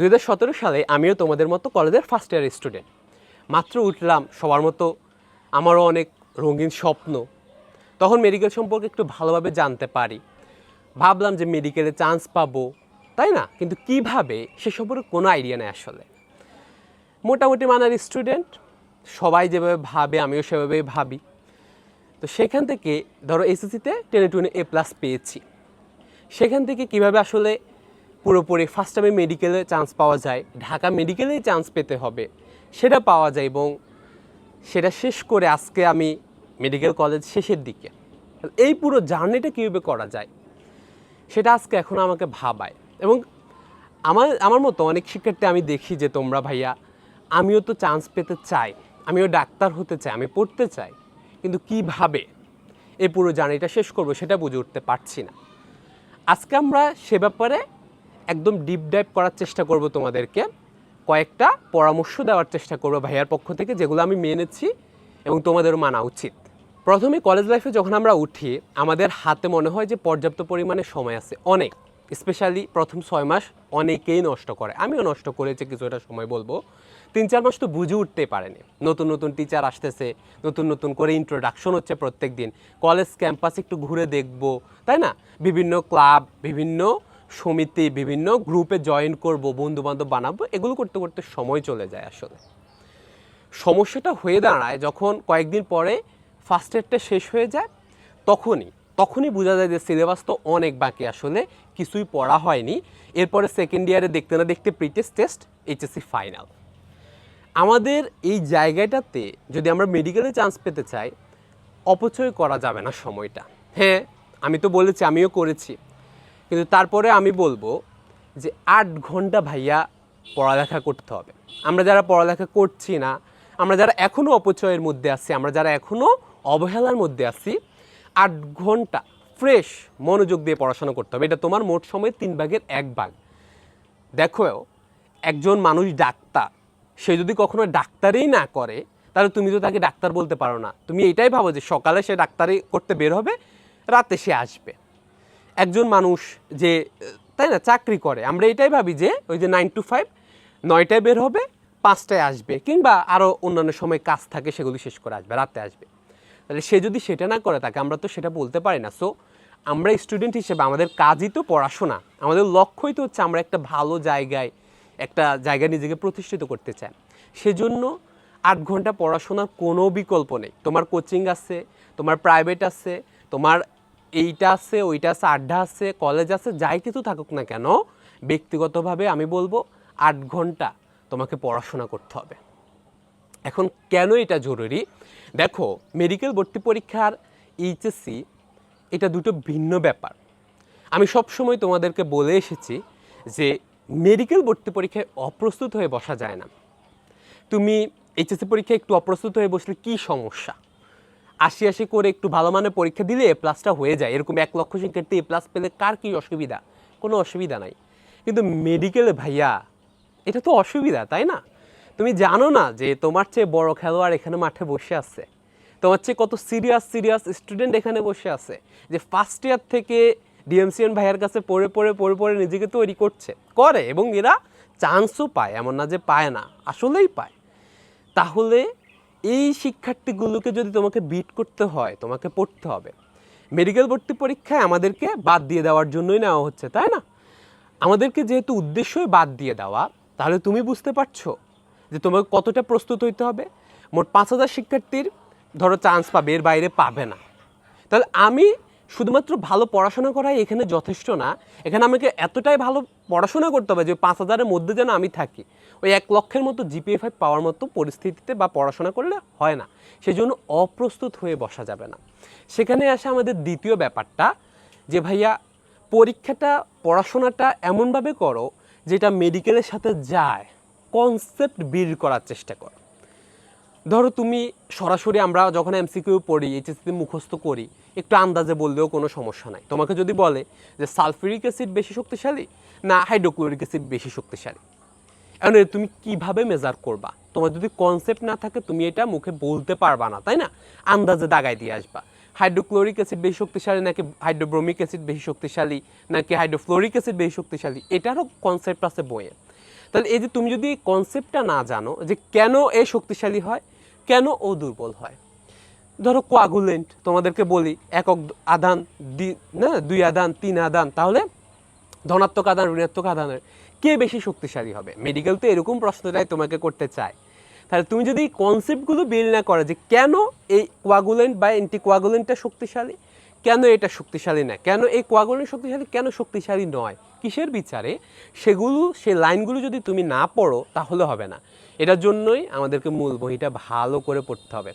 দু হাজার সতেরো সালে আমিও তোমাদের মতো কলেজের ফার্স্ট ইয়ার স্টুডেন্ট মাত্র উঠলাম, সবার মতো আমারও অনেক রঙিন স্বপ্ন। তখন মেডিকেল সম্পর্কে একটু ভালোভাবে জানতে পারি। ভাবলাম যে মেডিকেলে চান্স পাবো, তাই না? কিন্তু কীভাবে, সে সম্পর্কে কোনো আইডিয়া নেই আসলে। মোটামুটি মানার স্টুডেন্ট সবাই যেভাবে ভাবে, আমিও সেভাবেই ভাবি। তো সেখান থেকে, ধরো এসএসসিতে টেনে টুনে এ প্লাস পেয়েছি। সেখান থেকে কীভাবে আসলে পুরোপুরি ফার্স্ট টাইমে মেডিকেলে চান্স পাওয়া যায়। ঢাকা মেডিকেলে চান্স পেতে হবে। সেটা পাওয়া যায় এবং সেটা শেষ করে আজকে আমি মেডিকেল কলেজ শেষের দিকে। এই পুরো জার্নিটা কীভাবে করা যায়, সেটা আজকে এখন আমাকে ভাবায়। এবং আমার আমার মতো অনেক শিক্ষার্থী আমি দেখি যে, তোমরা ভাইয়া, আমিও তো চান্স পেতে চাই। আমিও ডাক্তার হতে চাই, আমি পড়তে চাই। কিন্তু কীভাবে এই পুরো জার্নিটা শেষ করব সেটা বুঝে উঠতে পারছি না। আজকে আমরা সে ব্যাপারে একদম ডিপ ডাইভ করার চেষ্টা করব তোমাদেরকে। কয়েকটা পরামর্শ দেওয়ার চেষ্টা করব ভাইয়ার পক্ষ থেকে, যেগুলো আমি মেনেছি এবং তোমাদেরও মানা উচিত। প্রথমে কলেজ লাইফে যখন আমরা উঠি, আমাদের হাতে মনে হয় যে পর্যাপ্ত পরিমাণে সময় আছে, অনেক। স্পেশালি প্রথম ছয় মাস অনেকেই নষ্ট করে। আমিও নষ্ট করেছি কিছুটা সময় বলব। তিন চার মাস তো বুঝে উঠতে পারেনি। নতুন নতুন টিচার আসতেছে, নতুন নতুন করে ইন্ট্রোডাকশন হচ্ছে প্রত্যেক দিন কলেজ ক্যাম্পাস একটু ঘুরে দেখব, তাই না? বিভিন্ন ক্লাব বিভিন্ন সমিতি বিভিন্ন গ্রুপে জয়েন করব বন্ধু বান্ধব বানাবো, এগুলো করতে করতে সময় চলে যায় আসলে। সমস্যাটা হয়ে দাঁড়ায় যখন কয়েকদিন পরে ফার্স্ট ইয়ারটা শেষ হয়ে যায়, তখনই তখনই বোঝা যায় যে সিলেবাস তো অনেক বাকি আসলে, কিছুই পড়া হয়নি। এরপরে সেকেন্ড ইয়ারে দেখতে না দেখতে প্রিটেস্ট টেস্ট এইচএসসি ফাইনাল আমাদের এই জায়গাটাতে যদি আমরা মেডিকেলে চান্স পেতে চাই, অপচয় করা যাবে না সময়টা। হ্যাঁ আমি তো বলেছি, আমিও করেছি। কিন্তু তারপরে আমি বলব যে আট ঘণ্টা ভাইয়া পড়ালেখা করতে হবে। আমরা যারা পড়ালেখা করছি না, আমরা যারা এখনও অপচয়ের মধ্যে আছি, আমরা যারা এখনও অবহেলার মধ্যে আছি, আট ঘণ্টা ফ্রেশ মনোযোগ দিয়ে পড়াশোনা করতে হবে। এটা তোমার মোট সময় তিন ভাগের এক ভাগ। দেখো, একজন মানুষ ডাক্তার, সে যদি কখনো ডাক্তারই না করে, তাহলে তুমি তো তাকে ডাক্তার বলতে পারো না। তুমি এটাই ভাবো যে সকালে সে ডাক্তারি করতে বের হবে, রাতে সে আসবে। একজন মানুষ যে, তাই না, চাকরি করে। আমরা এটাই ভাবি যে, ওই যে নাইন টু ফাইভ নয়টায় বের হবে, পাঁচটায় আসবে, কিংবা আরও অন্যান্য সময় কাজ থাকে, সেগুলি শেষ করে আসবে, রাতে আসবে। তাহলে সে যদি সেটা না করে, তাকে আমরা তো সেটা বলতে পারি না। সো আমরা স্টুডেন্ট হিসেবে, আমাদের কাজই তো পড়াশোনা। আমাদের লক্ষ্যই তো হচ্ছে, আমরা একটা ভালো জায়গায়, একটা জায়গায় নিজেকে প্রতিষ্ঠিত করতে চাই। সেজন্য আট ঘণ্টা পড়াশোনার কোনো বিকল্প নেই। তোমার কোচিং আছে, তোমার প্রাইভেট আছে, তোমার এইটা আছে, ওইটা আছে, আড্ডা আছে কলেজ আছে, যাই কিছু থাকুক না কেন, ব্যক্তিগতভাবে আমি বলব আট ঘণ্টা তোমাকে পড়াশোনা করতে হবে। এখন কেন এটা জরুরি? দেখো মেডিকেল ভর্তি পরীক্ষার এইচএসসি এটা দুটো ভিন্ন ব্যাপার। আমি সবসময় তোমাদেরকে বলে এসেছি যে মেডিকেল ভর্তি পরীক্ষায় অপ্রস্তুত হয়ে বসা যায় না। তুমি এইচএসসি পরীক্ষায় একটু অপ্রস্তুত হয়ে বসলে কি সমস্যা? আশি আশি করে একটু ভালো মানের পরীক্ষা দিলে এ প্লাসটা হয়ে যায়। এরকম এক লক্ষ শিক্ষার্থী এ প্লাস পেলে কার কি অসুবিধা? কোনো অসুবিধা নাই। কিন্তু মেডিকেলে ভাইয়া, এটা তো অসুবিধা, তাই না? তুমি জানো না যে তোমার চেয়ে বড় খেলোয়াড় এখানে মাঠে বসে আছে। তোমার চেয়ে কত সিরিয়াস সিরিয়াস স্টুডেন্ট এখানে বসে আছে। যে ফার্স্ট ইয়ার থেকে ডিএমসিএন ভাইয়ের কাছে পড়ে পড়ে পড়ে পড়ে নিজেকে তৈরি করছে। করে এবং এরা চান্সও পায়, এমন না যে পায় না, আসলেই পায়। তাহলে এই শিক্ষার্থীগুলোকে যদি তোমাকে বিট করতে হয়, তোমাকে পড়তে হবে। মেডিকেল ভর্তি পরীক্ষায় আমাদেরকে বাদ দিয়ে দেওয়ার জন্যই নেওয়া হচ্ছে, তাই না? আমাদেরকে যেহেতু উদ্দেশ্যই বাদ দিয়ে দেওয়া, তাহলে তুমি বুঝতে পারছ যে তোমাকে কতটা প্রস্তুত হইতে হবে। মোট পাঁচ হাজার শিক্ষার্থীর ধরো চান্স পাবে, এর বাইরে পাবে না। তাহলে আমি শুধুমাত্র ভালো পড়াশোনা করাই এখানে যথেষ্ট না। এখানে আমাকে এতটাই ভালো পড়াশোনা করতে হবে যে পাঁচ হাজারের মধ্যে যেন আমি থাকি। ওই এক লক্ষের মতো জিপিএ ফাইভ পাওয়ার মতো পরিস্থিতিতে বা পড়াশোনা করলে হয় না। সেই জন্য অপ্রস্তুত হয়ে বসা যাবে না। সেখানে আসে আমাদের দ্বিতীয় ব্যাপারটা যে ভাইয়া, পরীক্ষাটা, পড়াশোনাটা এমনভাবে করো যেটা মেডিকেলের সাথে যায় কনসেপ্ট বিল্ড করার চেষ্টা করো। ধরো তুমি সরাসরি আমরা যখন এমসিকিউ পড়ি এইচএসসিতে মুখস্থ করি, একটু আন্দাজে বললেও কোনো সমস্যা নাই। তোমাকে যদি বলে যে সালফিউরিক অ্যাসিড বেশি শক্তিশালী না হাইড্রোক্লোরিক অ্যাসিড বেশি শক্তিশালী? এখন তুমি কীভাবে মেজার করবা? তোমার যদি কনসেপ্ট না থাকে, তুমি এটা মুখে বলতে পারবা না, তাই না? আন্দাজে দাগায় দিয়ে আসবা। হাইড্রোক্লোরিক অ্যাসিড বেশি শক্তিশালী নাকি হাইড্রোব্রোমিক অ্যাসিড বেশি শক্তিশালী নাকি হাইড্রোফ্লোরিক অ্যাসিড বেশি শক্তিশালী? এটারও কনসেপ্ট আছে বইয়ে। তাহলে এই যে তুমি যদি কনসেপ্টটা না জানো যে কেন এ শক্তিশালী হয় কেন ও দুর্বল হয়? ধরো কোয়াগুলেন্ট তোমাদেরকে বলি, একক আদান, দি- না, দুই আদান, তিন আদান, তাহলে ধনাত্মক আদান, ঋণাত্মক আদানের কে বেশি শক্তিশালী হবে? মেডিকেল তো এরকম প্রশ্নটাই তোমাকে করতে চায়। তাহলে তুমি যদি এই কনসেপ্টগুলো বিল না করো যে কেন এই কোয়াগুলেন্ট বা অ্যান্টি কোয়াগুলেন্টটা শক্তিশালী, কেন এটা শক্তিশালী না? কেন এই কোয়াগুলেন্ট শক্তিশালী, কেন শক্তিশালী নয়? কিসের বিচারে সেগুলো সেই লাইনগুলো যদি তুমি না পড়ো, তাহলে হবে না। এটার জন্যই আমাদেরকে মূল বইটা ভালো করে পড়তে হবে।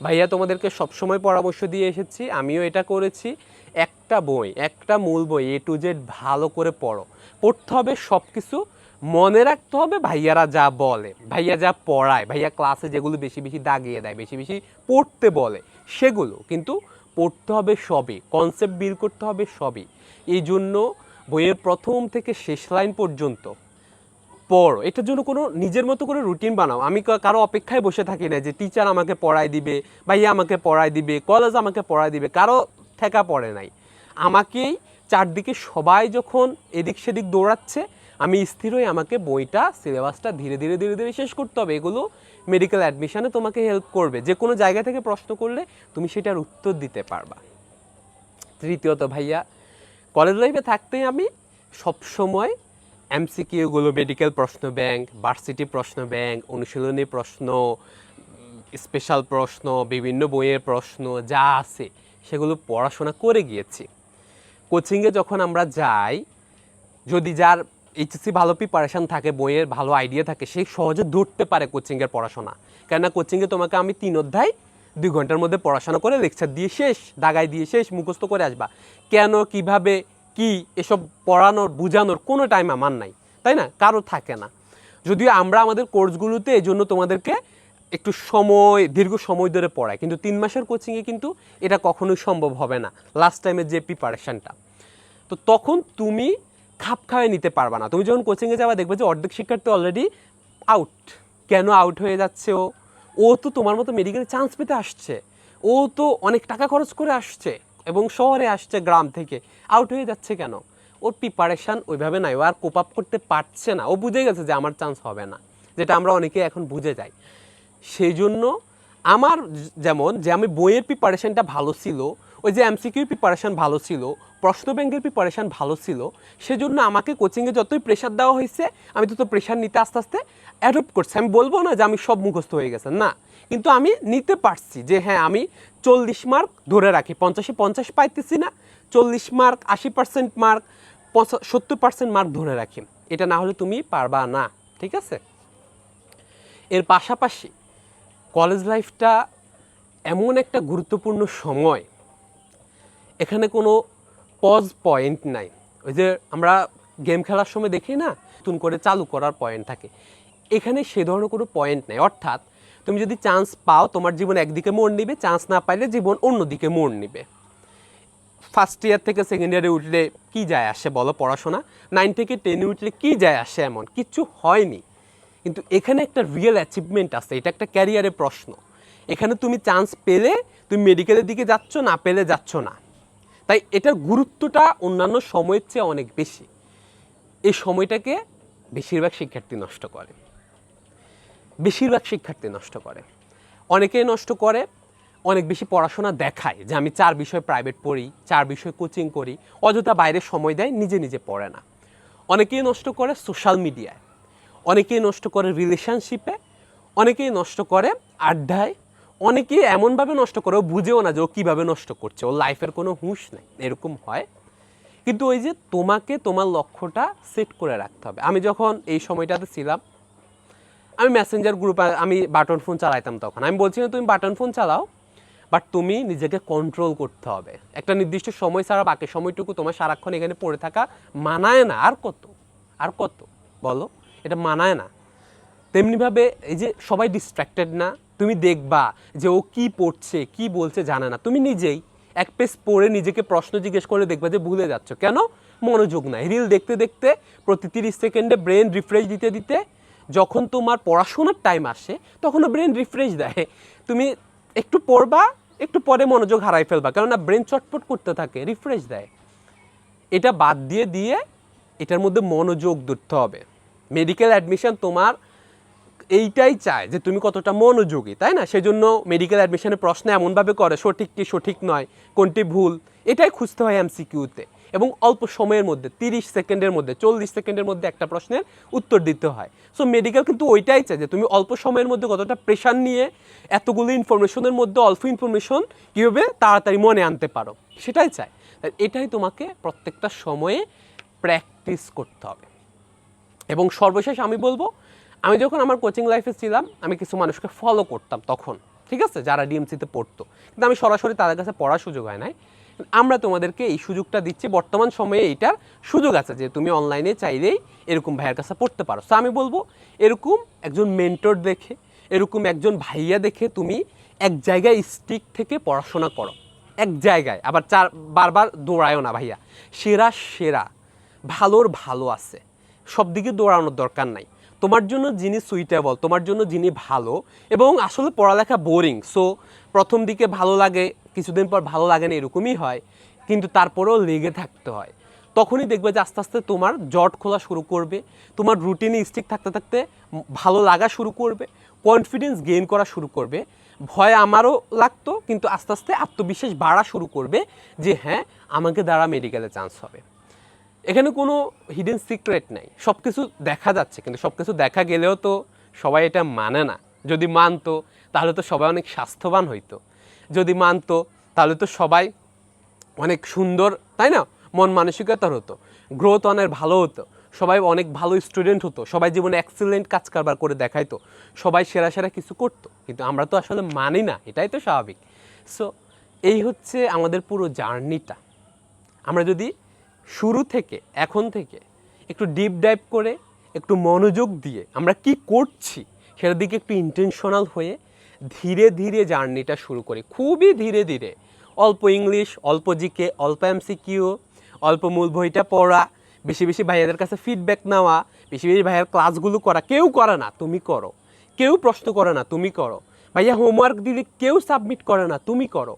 ভাইয়া, তোমাদেরকে সবসময় পরামর্শ দিয়ে এসেছি, আমিও এটা করেছি। একটা বই, একটা মূল বই এ টু জেড ভালো করে পড়ো। পড়তে হবে সব কিছু মনে রাখতে হবে ভাইয়ারা যা বলে, ভাইয়া যা পড়ায়, ভাইয়া ক্লাসে যেগুলো বেশি বেশি দাগিয়ে দেয়, বেশি বেশি পড়তে বলে, সেগুলো কিন্তু পড়তে হবে সবই কনসেপ্ট বিল করতে হবে সবই। এই জন্য বইয়ের প্রথম থেকে শেষ লাইন পর্যন্ত পড়ো। এটার জন্য কোনো নিজের মতো করে রুটিন বানাও। আমি কারও অপেক্ষায় বসে থাকি না যে টিচার আমাকে পড়ায় দিবে বা ইয়ে আমাকে পড়ায় দিবে কলেজ আমাকে পড়ায় দিবে, কারও ঠেকা পড়ে নাই। আমাকেই চারদিকে সবাই যখন এদিক সেদিক দৌড়াচ্ছে, আমি স্থির হয়ে আমাকে বইটা সিলেবাসটা ধীরে ধীরে ধীরে ধীরে শেষ করতে হবে। এগুলো মেডিকেল অ্যাডমিশানে তোমাকে হেল্প করবে। যে কোনো জায়গা থেকে প্রশ্ন করলে তুমি সেটার উত্তর দিতে পারবা। তৃতীয়ত ভাইয়া কলেজ লাইফে থাকতেই আমি সবসময় এমসিকিউগুলো মেডিকেল প্রশ্ন ব্যাংক ভার্সিটি প্রশ্ন ব্যাংক অনুশীলনী প্রশ্ন স্পেশাল প্রশ্ন বিভিন্ন বইয়ের প্রশ্ন যা আছে, সেগুলো পড়াশোনা করে গিয়েছি। কোচিংয়ে যখন আমরা যাই, যদি যার এইচএসসি ভালো প্রিপারেশন থাকে, বইয়ের ভালো আইডিয়া থাকে, সে সহজে ধরতে পারে কোচিংয়ের পড়াশোনা। কেননা কোচিংয়ে তোমাকে আমি তিন অধ্যায়, দুই ঘণ্টার মধ্যে পড়াশোনা করে লেকচার দিয়ে শেষ দাগাই দিয়ে শেষ, মুখস্থ করে আসবা। কেন, কীভাবে কি এসব পড়ানোর, বোঝানোর কোনো টাইম আমার নাই, তাই না? কারও থাকে না। যদিও আমরা আমাদের কোর্সগুলোতে এই জন্য তোমাদেরকে একটু সময়, দীর্ঘ সময় ধরে পড়াই, কিন্তু তিন মাসের কোচিংয়ে কিন্তু এটা কখনোই সম্ভব হবে না লাস্ট টাইমের যে প্রিপারেশনটা তো তখন তুমি খাপ খাওয়াই নিতে পারবা না। তুমি যখন কোচিংয়ে যাবা, দেখবে যে অর্ধেক শিক্ষার্থী অলরেডি আউট কেন আউট হয়ে যাচ্ছে ও? ও তো তোমার মতো মেডিকেলে চান্স পেতে আসছে। ও তো অনেক টাকা খরচ করে আসছে। এবং শহরে আসছে গ্রাম থেকে। আউট হয়ে যাচ্ছে কেন? ওর প্রিপারেশান ওইভাবে নাই। ও আর কোপ আপ করতে পারছে না। ও বুঝে গেছে যে আমার চান্স হবে না, যেটা আমরা অনেকে এখন বুঝে যাই। সেই জন্য আমার যেমন যে আমি বইয়ের প্রিপারেশনটা ভালো ছিল, ওই যে এমসিকিউ প্রিপারেশন ভালো ছিল, প্রশ্ন ব্যাংকের প্রিপারেশন ভালো ছিল, সেজন্য আমাকে কোচিংয়ে যতই প্রেশার দেওয়া হয়েছে, আমি তত প্রেশার নিতে আস্তে আস্তে অ্যাডপ্ট করছি। আমি বলব না যে আমি সব মুখস্থ হয়ে গেছে, না। কিন্তু আমি নিতে পারছি যে হ্যাঁ আমি চল্লিশ মার্ক ধরে রাখি, পঞ্চাশে পঞ্চাশ পাইতেছি না, চল্লিশ মার্ক, আশি পার্সেন্ট মার্ক সত্তর পার্সেন্ট মার্ক ধরে রাখি। এটা না হলে তুমি পারবা না, ঠিক আছে? এর পাশাপাশি কলেজ লাইফটা এমন একটা গুরুত্বপূর্ণ সময়। এখানে কোনো পজ পয়েন্ট নাই। ওই যে আমরা গেম খেলার সময় দেখি না, নতুন করে চালু করার পয়েন্ট থাকে। এখানে সে ধরনের কোনো পয়েন্ট নেই। অর্থাৎ তুমি যদি চান্স পাও, তোমার জীবন একদিকে মোড় নিবে চান্স না পাইলে জীবন অন্যদিকে মোড় নিবে। ফার্স্ট ইয়ার থেকে সেকেন্ড ইয়ারে উঠলে কি যায় আসে বলো পড়াশোনা? নাইন থেকে টেনে উঠলে কি যায় আসে এমন? কিচ্ছু হয়নি। কিন্তু এখানে একটা রিয়েল অ্যাচিভমেন্ট আছে, এটা একটা ক্যারিয়ারের প্রশ্ন। এখানে তুমি চান্স পেলে, তুমি মেডিকেলের দিকে যাচ্ছ, না পেলে যাচ্ছ না। তাই এটার গুরুত্বটা অন্যান্য সময়ের চেয়ে অনেক বেশি। এই সময়টাকে বেশিরভাগ শিক্ষার্থী নষ্ট করে। বেশিরভাগ শিক্ষার্থী নষ্ট করে। অনেকেই নষ্ট করে, অনেক বেশি পড়াশোনা দেখায় যে আমি চার বিষয় প্রাইভেট পড়ি, চার বিষয় কোচিং করি, অযথা বাইরে সময় দেয়, নিজে নিজে পড়ে না। অনেকেই নষ্ট করে সোশ্যাল মিডিয়ায় অনেকেই নষ্ট করে রিলেশনশিপে অনেকেই নষ্ট করে আড্ডায় অনেকে এমনভাবে নষ্ট করে, ও বুঝেও না যে ও কীভাবে নষ্ট করছে, ওর লাইফের কোনো হুঁশ নেই, এরকম হয়। কিন্তু ওই যে তোমাকে, তোমার লক্ষ্যটা সেট করে রাখতে হবে। আমি যখন এই সময়টাতে ছিলাম আমি মেসেঞ্জার গ্রুপে আমি বাটন ফোন চালাইতাম তখন। আমি বলছি না, তুমি বাটন ফোন চালাও বাট তুমি নিজেকে কন্ট্রোল করতে হবে। একটা নির্দিষ্ট সময় ছাড়া বাকি সময়টুকু তোমার সারাক্ষণ এখানে পড়ে থাকা মানায় না। আর কত? আর কত? বলো, এটা মানায় না। তেমনিভাবে এই যে সবাই ডিস্ট্র্যাক্টেড না, তুমি দেখবা যে ও কি পড়ছে, কি বলছে জানে না। তুমি নিজেই এক পেজ পড়ে নিজেকে প্রশ্ন জিজ্ঞেস করে দেখবা যে ভুলে যাচ্ছ। কেন? মনোযোগ নাই। রিল দেখতে দেখতে প্রতি তিরিশ সেকেন্ডে ব্রেন রিফ্রেশ দিতে দিতে যখন তোমার পড়াশোনার টাইম আসে তখনও ব্রেন রিফ্রেশ দেয়। তুমি একটু পড়বা, একটু পরে মনোযোগ হারাই ফেলবা, কেননা ব্রেন চটপট করতে থাকে রিফ্রেশ দেয়। এটা বাদ দিয়ে দিয়ে এটার মধ্যে মনোযোগ ধরতে হবে। মেডিকেল অ্যাডমিশন তোমার এইটাই চায় যে তুমি কতটা মনোযোগী, তাই না? সেজন্য মেডিকেল অ্যাডমিশনের প্রশ্ন এমনভাবে করে, সঠিক কি সঠিক নয়, কোনটি ভুল এটাই খুঁজতে হয় এমসিকিউতে। এবং অল্প সময়ের মধ্যে, তিরিশ সেকেন্ডের মধ্যে, চল্লিশ সেকেন্ডের মধ্যে একটা প্রশ্নের উত্তর দিতে হয়। সো মেডিকেল কিন্তু ওইটাই চায় যে, তুমি অল্প সময়ের মধ্যে কতটা প্রেশার নিয়ে এতগুলো ইনফরমেশনের মধ্যে অল্প ইনফরমেশন কীভাবে তাড়াতাড়ি মনে আনতে পারো। সেটাই চায়। তাই এটাই তোমাকে প্রত্যেকটা সময়ে প্র্যাকটিস করতে হবে। এবং সর্বশেষ আমি বলব, আমি যখন আমার কোচিং লাইফে ছিলাম, আমি কিছু মানুষকে ফলো করতাম তখন, ঠিক আছে? যারা ডিএমসিতে পড়তো। কিন্তু আমি সরাসরি তাদের কাছে পড়ার সুযোগ হয় নাই। আমরা তোমাদেরকে এই সুযোগটা দিচ্ছি, বর্তমান সময়ে এইটার সুযোগ আছে যে তুমি অনলাইনে চাইলেই এরকম ভাইয়ের কাছে পড়তে পারো। তো আমি বলব, এরকম একজন মেন্টর দেখে, এরকম একজন ভাইয়া দেখে তুমি এক জায়গায় স্টিক থেকে পড়াশোনা করো। এক জায়গায়। আবার চার, বারবার দৌড়ায়ও না ভাইয়া। সেরা সেরা। ভালোর ভালো আছে। সব দিকে দৌড়ানোর দরকার নাই। তোমার জন্য যিনি সুইটেবল তোমার জন্য যিনি ভালো, এবং আসলে পড়ালেখা বোরিং সো প্রথম দিকে ভালো লাগে, কিছুদিন পর ভালো লাগে না, এরকমই হয়, কিন্তু তারপরেও লেগে থাকতে হয়। তখনই দেখবে যে আস্তে আস্তে তোমার জট খোলা শুরু করবে, তোমার রুটিনে স্টিক থাকতে থাকতে ভালো লাগা শুরু করবে কনফিডেন্স গেইন করা শুরু করবে, ভয় আমারও লাগতো, কিন্তু আস্তে আস্তে আত্মবিশ্বাস বাড়া শুরু করবে যে হ্যাঁ আমাকে দ্বারা মেডিকেলে চান্স হবে। এখানে কোনো হিডেন সিক্রেট নাই। সব কিছু দেখা যাচ্ছে, কিন্তু সব কিছু দেখা গেলেও তো সবাই এটা মানে না। যদি মানতো, তাহলে তো সবাই অনেক স্বাস্থ্যবান হইতো। যদি মানতো, তাহলে তো সবাই অনেক সুন্দর, তাই না? মন মানসিকতার হতো। গ্রোথ অনেক ভালো হতো। সবাই অনেক ভালো স্টুডেন্ট হতো। সবাই জীবনে এক্সেলেন্ট কাজ কারবার করে দেখাইতো। সবাই সেরা সেরা কিছু করতো। কিন্তু আমরা তো আসলে মানি না। এটাই তো স্বাভাবিক। সো এই হচ্ছে আমাদের পুরো জার্নিটা আমরা যদি শুরু থেকে, এখন থেকে একটু ডিপ ডাইভ করে, একটু মনোযোগ দিয়ে আমরা কি করছি সেটার দিকে একটু ইন্টেনশনাল হয়ে ধীরে ধীরে জার্নিটা শুরু করি। খুবই ধীরে ধীরে। অল্প ইংলিশ, অল্প জিকে অল্প এমসিকিউ অল্প মূল বইটা পড়া, বেশি বেশি ভাইয়াদের কাছে ফিডব্যাক নেওয়া, বেশি বেশি ভাইয়ার ক্লাসগুলো করা। কেউ করে না, তুমি করো। কেউ প্রশ্ন করে না, তুমি করো। ভাইয়া হোমওয়ার্ক দিলে কেউ সাবমিট করে না, তুমি করো।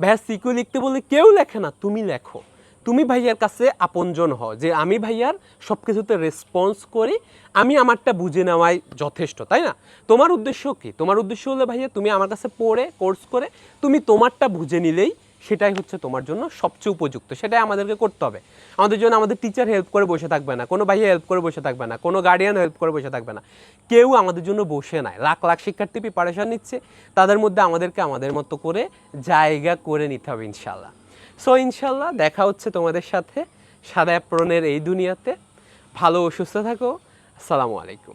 ভাইয়া সিকিউ লিখতে বলে কেউ লেখে না, তুমি লেখো। তুমি ভাইয়ার কাছে আপনজন হও, যে আমি ভাইয়ার সব কিছুতে রেসপন্স করি, আমি আমারটা বুঝে নেওয়াই যথেষ্ট, তাই না? তোমার উদ্দেশ্য কি? তোমার উদ্দেশ্য হলে ভাইয়া, তুমি আমার কাছে পড়ে কোর্স করে, তুমি তোমারটা বুঝে নিলেই সেটাই হচ্ছে তোমার জন্য সবচেয়ে উপযুক্ত, সেটাই আমাদেরকে করতে হবে। আমাদের জন্য আমাদের টিচার হেল্প করে বসে থাকবে না, কোনো ভাইয়া হেল্প করে বসে থাকবে না, কোনো গার্ডিয়ান হেল্প করে বসে থাকবে না। কেউ আমাদের জন্য বসে নাই, লাখ লাখ শিক্ষার্থী প্রিপারেশন নিচ্ছে, তাদের মধ্যে আমাদেরকে আমাদের মতো করে জায়গা করে নিতে হবে ইনশাল্লাহ সো ইনশাল্লাহ দেখা হচ্ছে তোমাদের সাথে সাদা অ্যাপ্রনের এই দুনিয়াতে। ভালো ও সুস্থ থাকো। আসসালামু আলাইকুম।